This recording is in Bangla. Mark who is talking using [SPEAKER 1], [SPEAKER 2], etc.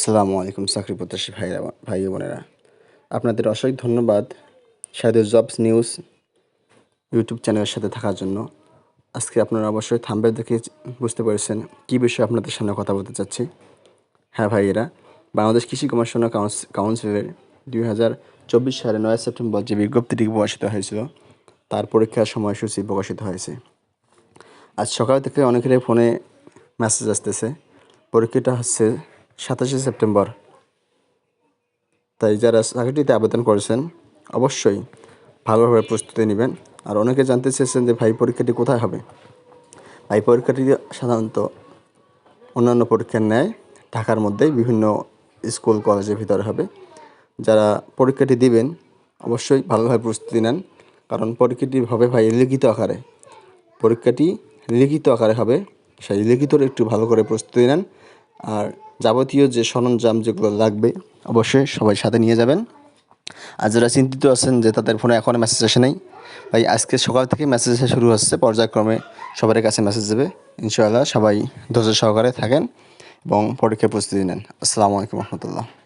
[SPEAKER 1] আসসালামু আলাইকুম চাকরি প্রত্যাশী ভাইরা ভাই বোনেরা। আপনাদের অসংখ্য ধন্যবাদ সাদের জবস নিউজ ইউটিউব চ্যানেলের সাথে থাকার জন্য। আজকে আপনারা অবশ্যই থাম্বেল দেখে বুঝতে পেরেছেন কী বিষয়ে আপনাদের সামনে কথা বলতে চাচ্ছি। হ্যাঁ ভাইয়েরা, বাংলাদেশ কৃষি কাউন্স- কাউন্সিলের দুই হাজার চব্বিশ সালে নয় সেপ্টেম্বর যে বিজ্ঞপ্তিটি প্রকাশিত হয়েছিল, তার পরীক্ষার সময়সূচি প্রকাশিত হয়েছে। আজ সকাল থেকে অনেকেরই ফোনে মেসেজ আসতেছে। পরীক্ষাটা হচ্ছে সাতাশে সেপ্টেম্বর। তাই যারা চাকরিটিতে আবেদন করেছেন, অবশ্যই ভালোভাবে প্রস্তুতি নেবেন। আর অনেকে জানতে চেয়েছেন যে ভাই পরীক্ষাটি কোথায় হবে? ভাই পরীক্ষাটি সাধারণত অন্যান্য পরীক্ষার ন্যায় ঢাকার মধ্যেই বিভিন্ন স্কুল, কলেজের ভিতরে হবে। যারা পরীক্ষাটি দিবেন, অবশ্যই ভালোভাবে প্রস্তুতি নেন। কারণ পরীক্ষাটি হবে ভাই লিখিত আকারে। পরীক্ষাটি লিখিত আকারে হবে, সেই লিখিতর একটু ভালো করে প্রস্তুতি নেন। আর যাবতীয় যে সরঞ্জাম যেগুলো লাগবে, অবশ্যই সবাই সাথে নিয়ে যাবেন। আর যারা চিন্তিত আছেন যে তাদের ফোনে এখনও মেসেজ আসে নাই, ভাই, আজকে সকাল থেকে মেসেজ আসা শুরু হচ্ছে, পর্যায়ক্রমে সবার কাছে মেসেজ দেবে ইনশাআল্লাহ সবাই ধৈর্য সহকারে থাকেন এবং পরীক্ষায় প্রস্তুতি নেন। আসসালামু আলাইকুম রহমতুল্লাহ।